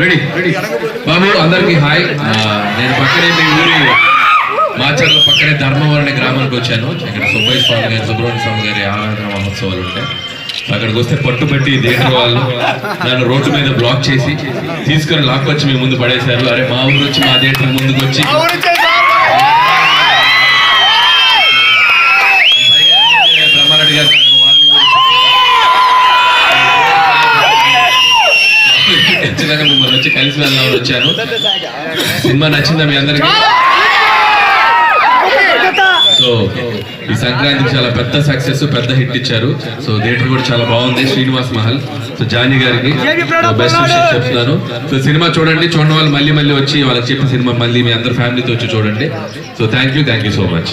Ready ready. బాబు అందరికి hi. నేను పక్కనే మీ ఊరి మాచర్ల పక్కనే ధర్మవరం గ్రామానికి వచ్చాను. ఇక్కడ సుబ్బయ్య స్వామి గారి సుబ్రహ్మణ్య స్వామి గారి ఆరాధన మహోత్సవాలు ఉంటాయి. అక్కడికి వస్తే పట్టుబట్టి థియేటర్ వాళ్ళు నన్ను రోడ్డు మీద బ్లాక్ చేసి తీసుకొని లాక్కొచ్చి మీ ముందు పడేశారు. అరే మా ఊరు వచ్చి మా థియేటర్ ముందుకు వచ్చి. బ్రహ్మారెడ్డి గారు. ఖచ్చితంగా మిమ్మల్ని వచ్చి కలిసి వెళ్దామని వచ్చాను. సినిమా నచ్చిందా మీ అందరికి? సో ఈ సంక్రాంతికి చాలా పెద్ద సక్సెస్ పెద్ద హిట్ ఇచ్చారు. సో థియేటర్ కూడా చాలా బాగుంది శ్రీనివాస్ మహల్. సో జానీ గారికి బెస్ట్ విషయం చెప్తున్నాను సో సినిమా చూడండి చూడడం వాళ్ళు మళ్ళీ మళ్ళీ వచ్చి వాళ్ళకి చెప్పిన సినిమా మళ్ళీ మీ అందరు ఫ్యామిలీతో వచ్చి చూడండి. So thank you thank you so much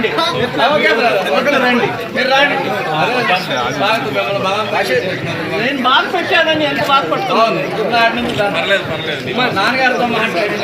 ఉండి వచ్చారంటే నేను బాధ పెట్టానని ఎంత బాధపడుతున్నాను నాన్నగారితో మాట్లాడి